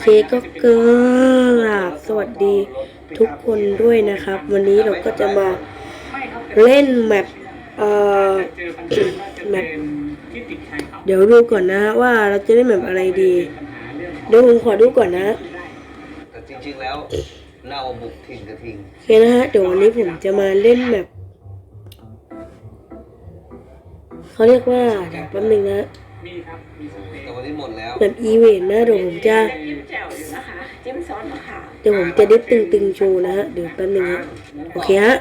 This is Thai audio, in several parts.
เคก็เกิดสวัสดีทุกคนด้วยนะครับ วันนี้เราก็จะมาเล่นแมปเอ่อแมปเดี๋ยวดูก่อนนะว่าเราจะเล่นแมปอะไรดีเดี๋ยวผมขอดูก่อนนะแต่จริงๆแล้วเราบุกถิ่นกระทิงโอเคนะฮะเดี๋ยววันนี้ผมจะมาเล่นแมปเขาเรียกว่าเดี๋ยวแป๊บนึงนะ แต่วันนี้หมดแล้วแมปอีเวนต์นะเดี๋ยวผมจะจิ้มแจ่วอยู่นะคะจิ้มซอสมะขามเดี๋ยวผมจะได้ตึงๆโชว์นะฮะเดี๋ยวแป๊บนึงฮะโอเคฮะ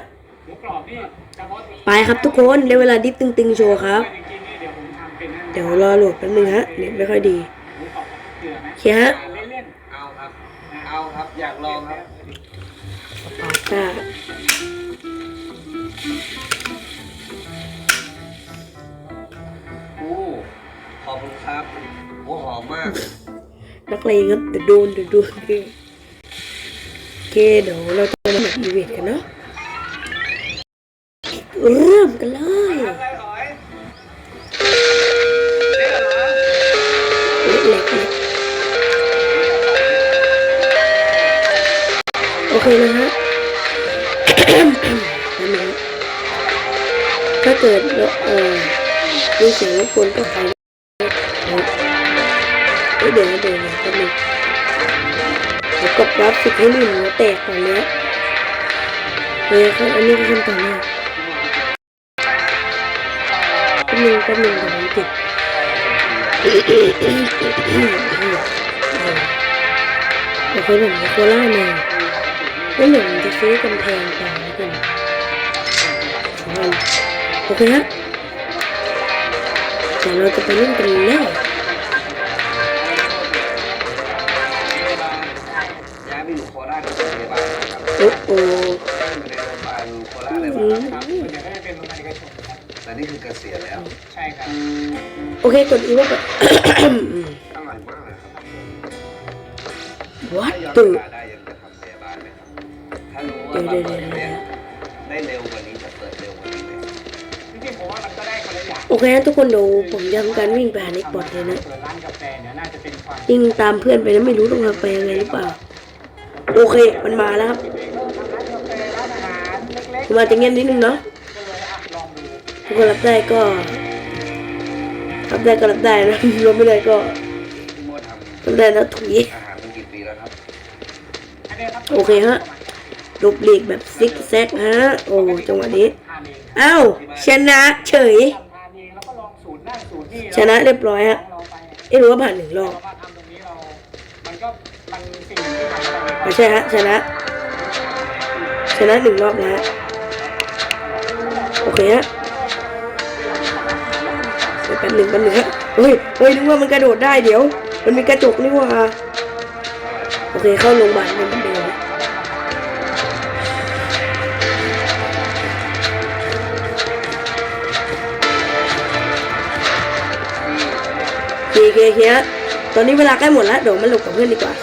ไปครับทุกคนได้เวลาดิฟตึงๆโชว์ครับเดี๋ยวรอโหลดแป๊บนึงฮะเน็ตไม่ค่อยดีโอเคฮะเอาครับ เอาครับ อยากลองครับอ่าอู้ อบคุณครับโอ้หอมมาก นักเลงครับเดี๋ยวโดนเดี๋ยวโดนโอเคโอเคเดี๋ยวเราจะมาอีเวนต์กันเนาะเริ่มกันเลยเล็กๆโอเคนะฮะถ้าเกิดเออมีเสียงรบกวนก็ใคร เอ้ยเดี๋ยวเดี๋ยวนะแป๊บนึงเดี๋ยวกดกราฟิกให้หนึ่งหัวแตกก่อนนะเฮ้ยครับอันนี้คือขั้นตอนแรกแป๊บนึงแป๊บนึงเดี๋ยวผมติดโอเคผมจะโคล่ามาแล้วเดี๋ยวผมจะซื้อกำแพงต่อแล้วกันสองอันโอเคฮะเดี๋ยวเราจะไปเล่นกันแล้ว เคกดอีกว่าแบบอร่อยมากเลยครับวัดถ้าย้อนตุเวลาได้ยังจะทำพยาบาลไหมครับถ้ารู้ว่ามาเปิดเนี่ยได้เร็วกว่านี้จะเปิดเร็วกว่านี้ไหมจริงๆผมว่ามันก็ได้คนละอย่างโอเคฮะทุกคนเดี๋ยวผมจะทำการวิ่งไปหาเน็กบอดเลยนะ เปิดร้านกาแฟเนี่ยน่าจะเป็นความ วิ่งตามเพื่อนไปแล้วไม่รู้ต้องทำไปยังไงหรือเปล่า โอเคมันมาแล้วครับร้านกาแฟร้านอาหารเล็กผมอาจจะเงียบนิดนึงเนาะๆก็เลยอะลองดูทุกคนรับได้ก็ รับได้ก็รับได้นะรับไม่ได้ก็พี่โมดทำรับได้นะถุยอาหารมากี่ปีแล้วครับอันนี้ครับโอเคฮะหลบหลีกแบบซิกแซกฮะ โอ้จังหวะนี้ทานเองอ้าวชนะเฉยทำทานเองแล้วก็ลองสูตรนั่นสูตรนี่ชนะเรียบร้อยฮะลองไปเอ้รู้ว่าผ่านหนึ่งรอบเรามาทำตรงนี้เรามันก็มันสิ่งที่ทำให้เราไม่ใช่ฮะชนะ ชนะหนึ่งรอบแล้วฮะ โอเคฮะเดี๋ยว แป๊บหนึ่งแป๊บหนึ่งเฮ้ยเฮ้ยนึกว่ามันกระโดดได้เดี๋ยว มันมีกระจกนี่ว่าโอเคเข้าโรงพยาบาลเป็นเหมือนเดิมโอเคโอเคเคตอนนี้เวลาใกล้หมดแล้วเดี๋ยวมาหลบกับเพื่อนดีกว่า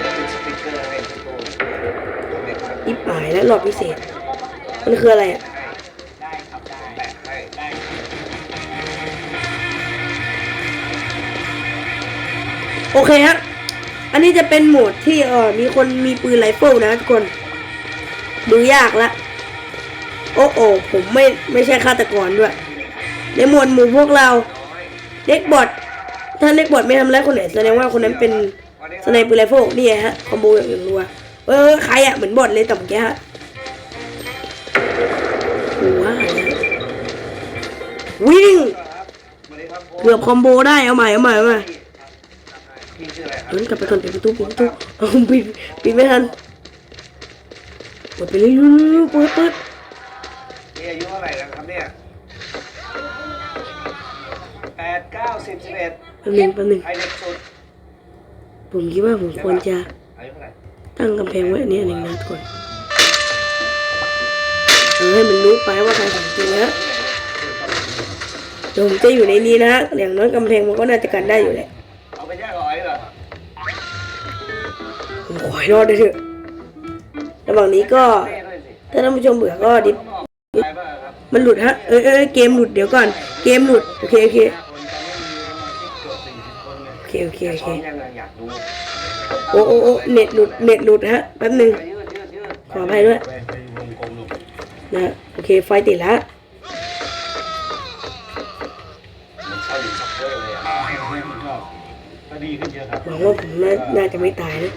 แล้วเป็นสติ๊กเกอร์ให้พี่โต้เด็กครับอิบหายและหลอดพิเศษ มันคืออะไรอะ โอเคฮะ อันนี้จะเป็นโหมดที่เออมีคนมีปืนไรเฟิลนะทุกคน ดูยากละ โอ้โอผมไม่ไม่ใช่ฆาตกรด้วย ในหมวดหมู่พวกเราเล็กบอทถ้าเล็กบอทไม่ทำร้ายคนไหนแสดงว่าคนนั้นเป็นสไนปอร์ไรเฟิลนี่ไงฮะคอมโบอย่างอื่นรัวเออใครอะเหมือนบอทเลยแต่เมื่อกี้ฮะหัววิ่งเกือบคอมโบได้เอาใหม่เอาใหม่เอาใหม่ พี่ชื่ออะไรครับย้อนกลับไปก่อนปิดประตูปิดประตูเอาปิดปิดไม่ทันเปิดไปเลยเปิดเปิดนี่อายุเท่าไหร่แล้วครับเนี่ยแปดเก้าสิบสิบเอ็ดแป๊บหนึงแป๊บหนึงใครเด็กสุดผมคิดว่าผมควรจะอายุเท่าไหร่ตั้งกำแพงไว้อันนี้อันหนึ่งนะทุกคนเออให้มันรู้ไปว่าใครของจริงนะเดี๋ยวผมจะอยู่ในนี้นะฮะอย่างน้อยกำแพงมันก็น่าจะกันได้อยู่แหละเอาไปแยกร้อยเหรอผม ขอให้รอดได้เถอะระหว่างนี้ก็ถ้าท่านผู้ชมเบื่อก็ดิฟใครบ้างครับมันหลุดฮะเออเออเกมหลุดเดี๋ยวก่อน เกมหลุดโอเคโอเคคนตอเกือบสี่สิบคนเลยเคโอเคโอเคซ้อมยังไงอยากดูโอ้โอ้โอ้เน็ตหลุดเน็ตหลุดฮะแป๊บหนึ่งขออภัยด้วยนะโอเคไฟติดแล้วมันเข้าอยู่ชักเกอร์เลยอะก็ก็ดีขึ้นเยอะครับหวังว่าผมน่าจะไม่ตายนะ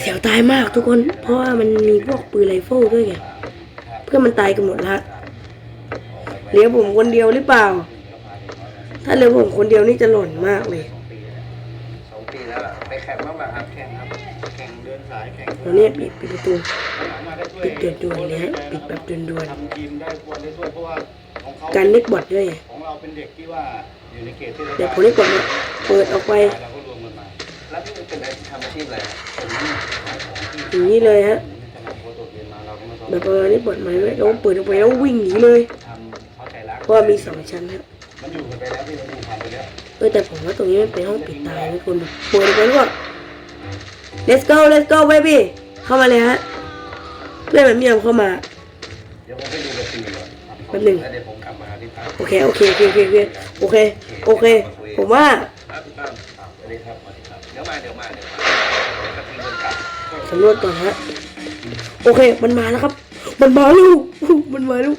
เสียวตายมากทุกคน เพราะว่ามันมีพวกปืนไรเฟิลด้วยไงเพื่อนมันตายกันหมดละเหลือผมคนเดียวหรือเปล่า ถ้าเหลือผมคนเดียวนี่จะหล่นมากเลยสองปีแล้วไปแข่งบ้างไหมครับแข่งครับแข่งเดินสายแข่งตอนนี้ปิดปิดประตูมาได้ช่วยปิดด่วนๆเลยฮะปิดแบบด่วนทำทีมได้ควรได้ช่วยเพราะว่าของเขาๆการเล็กบอดด้วยของเราเป็นเด็กที่ว่าอยู่ในเขตที่เดี๋ยวผมเล็กบอดเลยเปิดออกไป เราก็รวมกันมาแล้วพี่เป็นอะไรทำอาชีพอะไรครับผมขายของที่อย่างนี้เลยฮะจะมาโพสต์โดดเรียนมาเราก็มาซ้อมแบบเออเล็กบอดมาด้วยแล้วเปิดออกไปแล้ววิ่งหนีเลยทำเขาใจรักเพราะว่ามีสองชั้นครับมันอยู่กันไปแล้วที่มันอยู่ผ่านไปแล้วเออแต่ผมว่าตรงนี้มันเป็นห้องปิดตายนะคุณแบบเปิดออกไปแล้วก็ let's go let's go baby เข้ามาเลยฮะเพื่อนมันไม่ยอมเข้ามาเดี๋ยวผมไปดูกระตีก่อนแป๊บหนึ่งแล้วเดี๋ยวผมกลับมาที่พักโอเคโอเคโอเคโอเคโอเคโอเค ผมว่า ครับพี่ตั้มสวัสดีครับสวัสดีครับเดี๋ยวมาเดี๋ยวมาเดี๋ยวมาเดี๋ยวกระทิงเดินกลับสำรวจก่อนฮะ โอเค มันมาแล้วครับ มันมาลูกมันมาลูก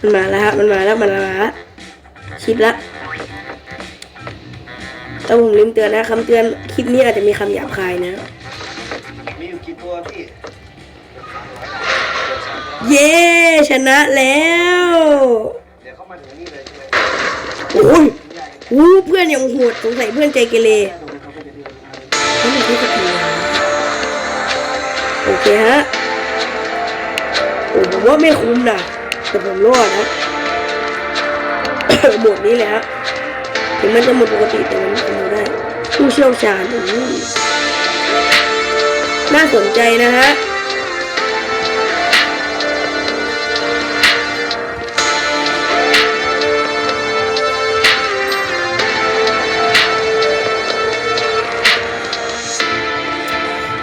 มันมาแล้วฮะ มันมาแล้ว มันมาแล้ว ชิปแล้วแต่ผมลืมเตือนนะคำเตือนคลิปนี้อาจจะมีคำหยาบคายนะ มีอยู่กี่ตัวพี่เย้ ชนะแล้ว เดี๋ยวเข้างนี่เลยใช่ไหมโอ้ยโอ้เพื่อนยังโหดสงสัยเพื่อนใจเกเรนี่มันที่สกิลโอเคฮะโอ้ผมว่าไม่คุ้มนะแต่ผมรอดนะหมดนี้เลยฮะถึงมันจะหมดปกติแต่มันทำได้ ผู้เชี่ยวชาญน่าสนใจนะฮะ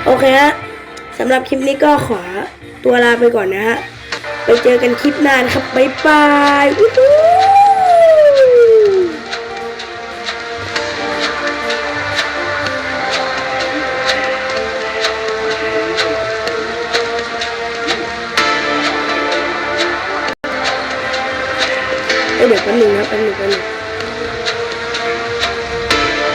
โอเคฮะสำหรับคลิปนี้ก็ขอตัวลาไปก่อนนะฮะ ไปเจอกันคลิปหน้านะครับ บ๊ายบายวู้